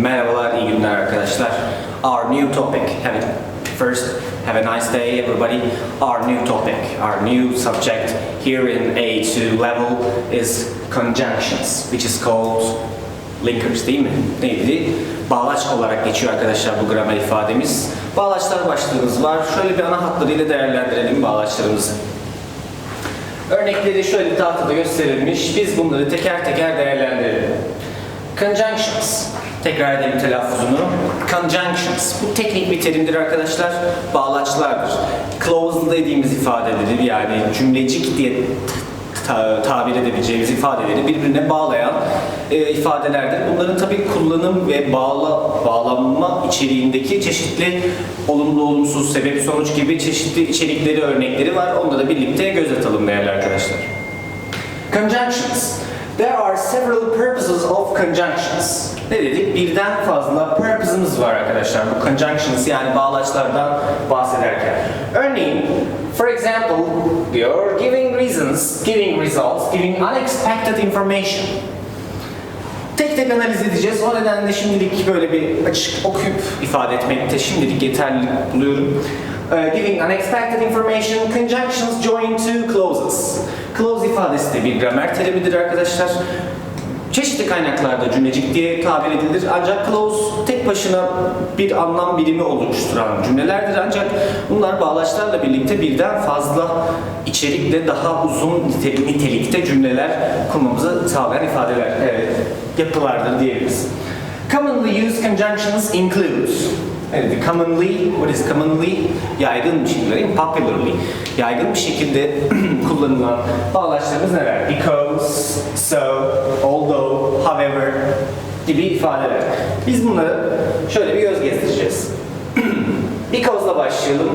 Merhabalar, iyi günler arkadaşlar. Our new topic, have it first, have a nice day everybody. Our new topic, our new subject here in A2 level is conjunctions, which is called linkers değil mi? Neydi? Bağlaç olarak geçiyor arkadaşlar bu gramer ifademiz. Bağlaçlar başlığımız var. Şöyle bir ana hatlarıyla değerlendirelim bağlaçlarımızı. Örnekleri şöyle tahtada gösterilmiş. Biz bunları teker teker değerlendirelim. Conjunctions. Tekrar edelim telaffuzunu. Conjunctions. Bu teknik bir terimdir arkadaşlar. Bağlaçlardır. Clause dediğimiz ifadeleri yani cümlecik diye ta- tabir edebileceğimiz ifadeleri birbirine bağlayan e, ifadelerdir. Bunların tabii kullanım ve bağla, bağlanma içeriğindeki çeşitli olumlu olumsuz sebep sonuç gibi çeşitli içerikleri örnekleri var. Onları da birlikte göz atalım değerli arkadaşlar. Conjunctions. There are several purposes of conjunctions. Ne dedik? Birden fazla purpose'ımız var arkadaşlar. Bu conjunctions yani bağlaçlardan bahsederken. Örneğin, for example, diyor giving reasons, giving results, giving unexpected information. Tek tek analiz edeceğiz. O nedenle şimdilik böyle bir açık okuyup ifade etmekte şimdilik yeterli buluyorum. Uh, giving unexpected information, conjunctions join two clauses. Clause ifadesi de bir gramer terimidir arkadaşlar. Çeşitli kaynaklarda cümlecik diye tabir edilir ancak clause tek başına bir anlam birimi oluşturan cümlelerdir ancak bunlar bağlaçlarla birlikte birden fazla içerikle daha uzun nite- nitelikte cümleler kurmamızı sağlayan ifadeler, evet, yapılardır diyebiliriz. Commonly used conjunctions include Evet, commonly, what is commonly? Yaygın bir şekilde, değil mi? popularly. Yaygın bir şekilde kullanılan bağlaçlarımız neler? Because, so, although, however gibi ifadeler. Biz bunları şöyle bir göz gezdireceğiz. Because'la başlayalım.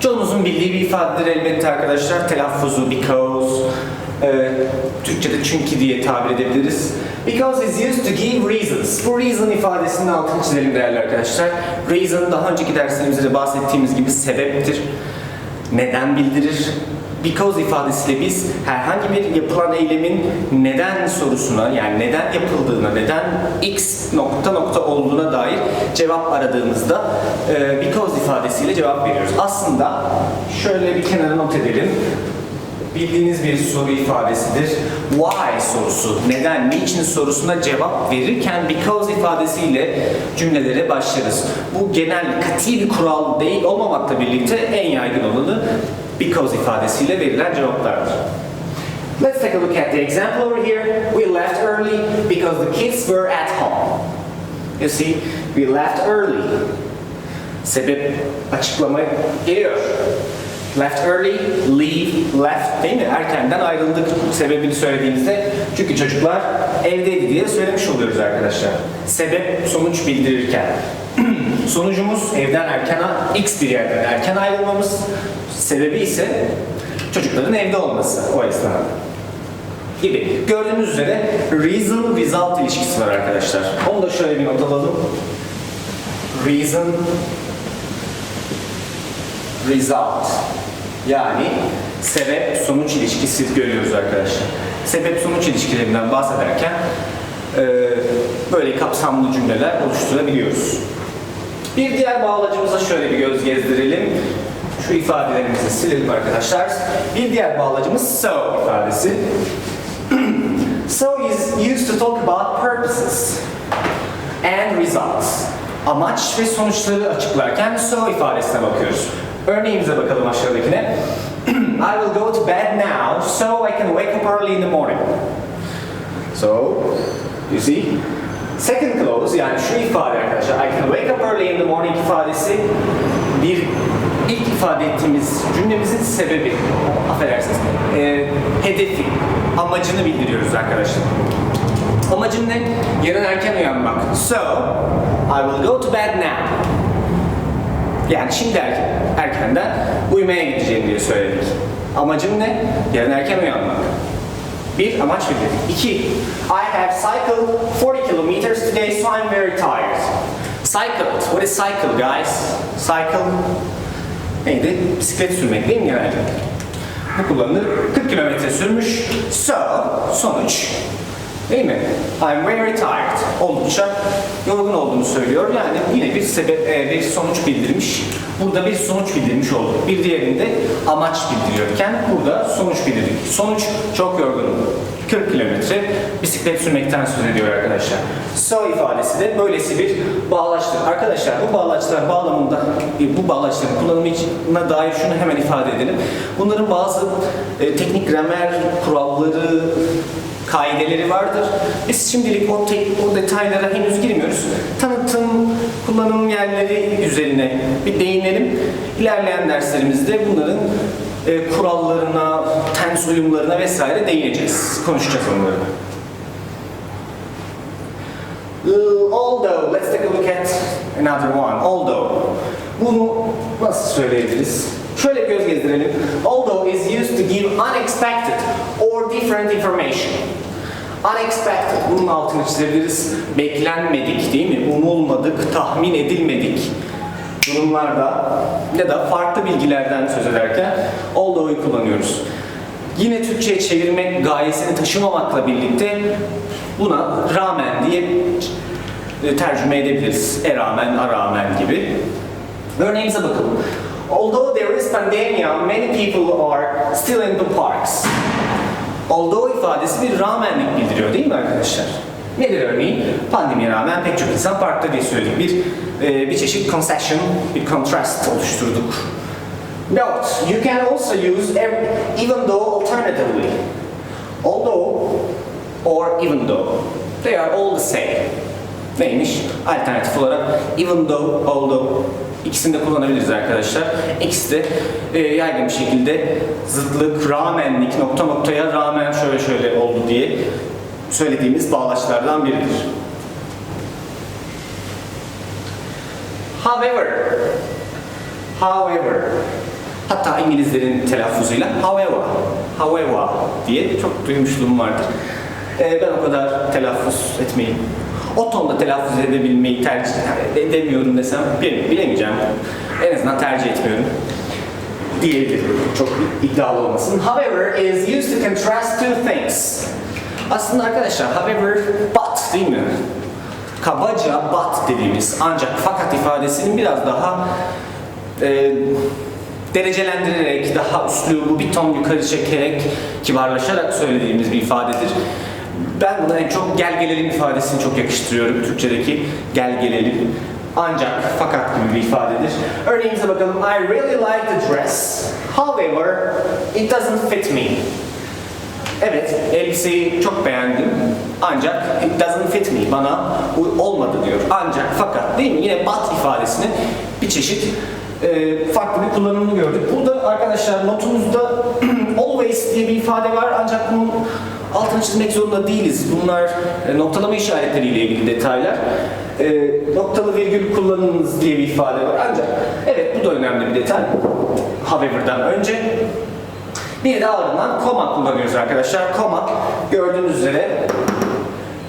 Çoğunuzun bildiği bir ifadedir elbette arkadaşlar. Telaffuzu because, e, Türkçe'de çünkü diye tabir edebiliriz. Because is used to give reasons. Bu reason ifadesinin altını çizelim değerli arkadaşlar. Reason daha önceki derslerimizde de bahsettiğimiz gibi sebeptir. Neden bildirir? Because ifadesiyle biz herhangi bir yapılan eylemin neden sorusuna yani neden yapıldığına, neden x nokta nokta olduğuna dair cevap aradığımızda e, because ifadesiyle cevap veriyoruz. Aslında şöyle bir kenara not edelim. Bildiğiniz bir soru ifadesidir. Why sorusu, neden, niçin sorusuna cevap verirken because ifadesiyle cümlelere başlarız. Bu genel kati bir kural değil olmamakla birlikte en yaygın olanı because ifadesiyle verilen cevaplardır. Let's take a look at the example over here. We left early because the kids were at home. You see, we left early. Sebep açıklama geliyor. Left early, leave, left değil mi? Erkenden ayrıldık sebebini söylediğimizde. Çünkü çocuklar evdeydi diye söylemiş oluyoruz arkadaşlar. Sebep sonuç bildirirken. Sonucumuz evden erken, x bir yerden erken ayrılmamız. Sebebi ise çocukların evde olması o esnada gibi. Gördüğünüz üzere reason result ilişkisi var arkadaşlar. Onu da şöyle bir not alalım. Reason result yani sebep sonuç ilişkisi görüyoruz arkadaşlar. Sebep sonuç ilişkilerinden bahsederken e, böyle kapsamlı cümleler oluşturabiliyoruz. Bir diğer bağlacımıza şöyle bir göz gezdirelim. Şu ifadelerimizi silelim arkadaşlar. Bir diğer bağlacımız so ifadesi. so is used to talk about purposes and results. Amaç ve sonuçları açıklarken so ifadesine bakıyoruz. Örneğimize bakalım aşağıdakine. I will go to bed now so I can wake up early in the morning. So, you see? Second clause yani şu ifade arkadaşlar I can wake up early in the morning ifadesi bir ilk ifade ettiğimiz cümlemizin sebebi, affedersiniz, e, hedefi, amacını bildiriyoruz arkadaşlar. Amacın ne? Yarın erken uyanmak. So, I will go to bed now. Yani şimdi erken, erkenden uyumaya gideceğim diye söyledik. Amacım ne? Yarın erken uyanmak. Bir, amaç belirledik. İki, I have cycled 40 kilometers today so I'm very tired. Cycled. What is cycle guys? Cycle neydi? Bisiklet sürmek değil mi genelde? Bu kullanılır. 40 kilometre sürmüş. So, sonuç. Değil mi? I'm very tired. Oldukça yorgun olduğunu söylüyor. Yani yine bir sebep, e, bir sonuç bildirmiş. Burada bir sonuç bildirmiş olduk. Bir diğerinde amaç bildiriyorken burada sonuç bildirdik. Sonuç çok yorgunum. 40 kilometre bisiklet sürmekten söz ediyor arkadaşlar. So ifadesi de böylesi bir bağlaçtır. Arkadaşlar bu bağlaçlar bağlamında e, bu bağlaçların kullanımına dair şunu hemen ifade edelim. Bunların bazı e, teknik gramer kuralları, kaideleri vardır. Biz şimdilik o, tek, o detaylara henüz girmiyoruz. Tanıtım, kullanım yerleri üzerine bir değinelim. İlerleyen derslerimizde bunların e, kurallarına, tens uyumlarına vesaire değineceğiz. Konuşacağız onları. Although, let's take a look at another one. Although. Bunu nasıl söyleyebiliriz? Şöyle göz gezdirelim. Although is used to give unexpected or different information. Unexpected, bunun altını çizebiliriz. Beklenmedik değil mi? Umulmadık, tahmin edilmedik durumlarda ya da farklı bilgilerden söz ederken although'u kullanıyoruz. Yine Türkçe'ye çevirmek gayesini taşımamakla birlikte buna rağmen diye e, tercüme edebiliriz. E rağmen, a rağmen gibi. Örneğimize bakalım. Although there is pandemia, many people are still in the parks. Although ifadesi bir rağmenlik bildiriyor değil mi arkadaşlar? Nedir örneğin? Pandemiye rağmen pek çok insan parkta diye söyledik. Bir, e, bir çeşit concession, bir contrast oluşturduk. Note, you can also use ev- even though alternatively. Although or even though. They are all the same. Neymiş? Alternatif olarak even though, although ikisini de kullanabiliriz arkadaşlar. İkisi de e, yaygın bir şekilde zıtlık, rağmenlik, nokta noktaya rağmen şöyle şöyle oldu diye söylediğimiz bağlaçlardan biridir. However, however, hatta İngilizlerin telaffuzuyla however, however diye çok duymuşluğum vardır. Ee, ben o kadar telaffuz etmeyi, o tonda telaffuz edebilmeyi tercih edemiyorum desem bile- bilemeyeceğim. En azından tercih etmiyorum diyebilirim. Çok iddialı olmasın. However is used to contrast two things. Aslında arkadaşlar however but değil mi? Kabaca but dediğimiz ancak fakat ifadesinin biraz daha e, derecelendirerek, daha üslubu bir ton yukarı çekerek, kibarlaşarak söylediğimiz bir ifadedir. Ben buna en çok gel gelelim ifadesini çok yakıştırıyorum. Türkçedeki gel gelelim. Ancak fakat gibi bir ifadedir. Örneğimize bakalım. I really like the dress. However, it doesn't fit me. Evet, elbiseyi çok beğendim. Ancak it doesn't fit me. Bana olmadı diyor. Ancak fakat değil mi? Yine but ifadesinin bir çeşit e, farklı bir kullanımını gördük. Burada arkadaşlar notumuzda always diye bir ifade var ancak bunun altını çizmek zorunda değiliz. Bunlar e, noktalama işaretleriyle ilgili detaylar. E, noktalı virgül kullanınız diye bir ifade var. Ancak evet bu da önemli bir detay. However'dan önce bir de ardından koma kullanıyoruz arkadaşlar. Koma gördüğünüz üzere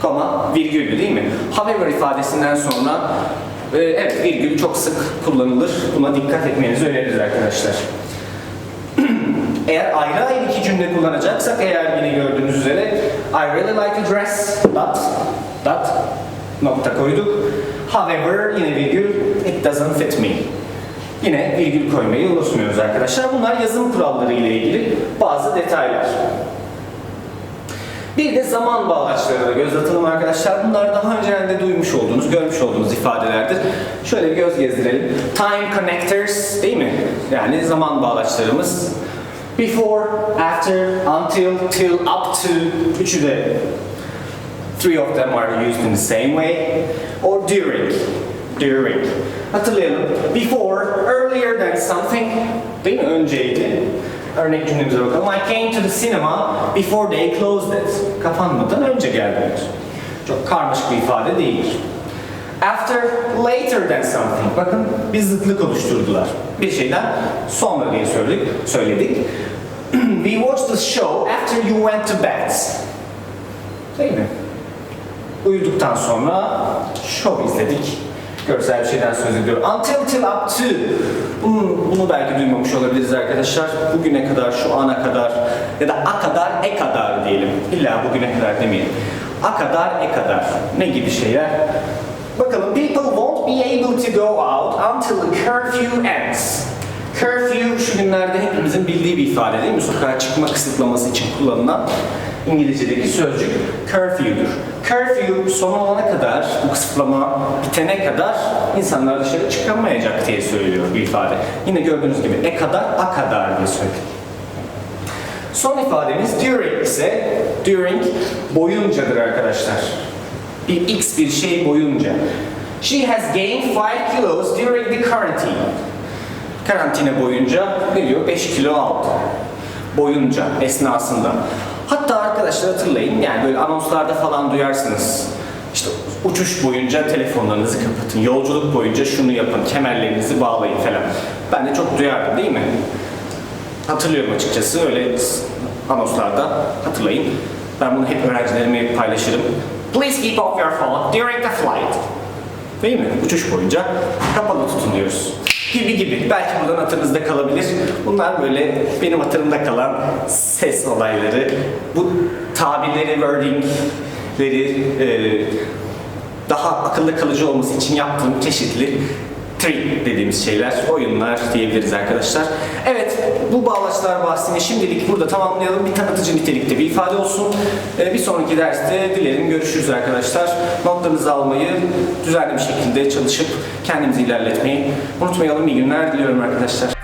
koma virgüllü değil mi? However ifadesinden sonra e, evet virgül çok sık kullanılır. Buna dikkat etmenizi öneririz arkadaşlar. Eğer ayrı ayrı iki cümle kullanacaksak eğer yine gördüğünüz üzere I really like the dress but but nokta koyduk. However yine virgül it doesn't fit me. Yine virgül koymayı unutmuyoruz arkadaşlar. Bunlar yazım kuralları ile ilgili bazı detaylar. Bir de zaman bağlaçlarına göz atalım arkadaşlar. Bunlar daha önceden de duymuş olduğunuz, görmüş olduğunuz ifadelerdir. Şöyle bir göz gezdirelim. Time connectors değil mi? Yani zaman bağlaçlarımız. Before, after, until, till, up to. Üçü de Three of them are used in the same way. Or during. During. Hatırlayalım. Before, earlier than something. Değil mi? Önceydi. Örnek cümlemize bakalım. I came to the cinema before they closed it. Kapanmadan önce geldiler. Çok karmaşık bir ifade değil. After, later than something. Bakın bir zıtlık oluşturdular. Bir şeyden sonra diye söyledik. söyledik. We watched the show after you went to bed. Değil mi? Uyuduktan sonra show izledik. Görsel bir şeyden söz ediyor. Until till up to. Bunu, bunu belki duymamış olabiliriz arkadaşlar. Bugüne kadar, şu ana kadar ya da a kadar, e kadar diyelim. İlla bugüne kadar demeyelim. A kadar, e kadar. Ne gibi şeyler? Bakalım. People won't be able to go out until the curfew ends. Curfew şu günlerde hepimizin bildiği bir ifade değil mi? Sokağa çıkma kısıtlaması için kullanılan İngilizce'deki sözcük curfew'dur. Curfew son olana kadar, bu kısıtlama bitene kadar insanlar dışarı çıkamayacak diye söylüyor bir ifade. Yine gördüğünüz gibi e kadar, a kadar diye söylüyor. Son ifademiz during ise during boyuncadır arkadaşlar. Bir x bir şey boyunca. She has gained 5 kilos during the quarantine. Karantina boyunca ne diyor? 5 kilo aldı. Boyunca, esnasında. Hatta arkadaşlar hatırlayın yani böyle anonslarda falan duyarsınız. İşte uçuş boyunca telefonlarınızı kapatın. Yolculuk boyunca şunu yapın. Kemerlerinizi bağlayın falan. Ben de çok duyardım değil mi? Hatırlıyorum açıkçası öyle anonslarda hatırlayın. Ben bunu hep öğrencilerime paylaşırım. Please keep off your phone during the flight. Değil mi? Uçuş boyunca kapalı tutun diyoruz. Gibi gibi. Belki buradan hatırınızda kalabilir. Bunlar böyle benim hatırımda kalan ses olayları. Bu tabirleri, wordingleri e, daha akılda kalıcı olması için yaptığım çeşitli trick dediğimiz şeyler, oyunlar diyebiliriz arkadaşlar. Evet, bu bağlaçlar bahsini şimdilik burada tamamlayalım. Bir tanıtıcı nitelikte bir ifade olsun. Ee, bir sonraki derste dilerim görüşürüz arkadaşlar. Notlarınızı almayı düzenli bir şekilde çalışıp kendimizi ilerletmeyi unutmayalım. İyi günler diliyorum arkadaşlar.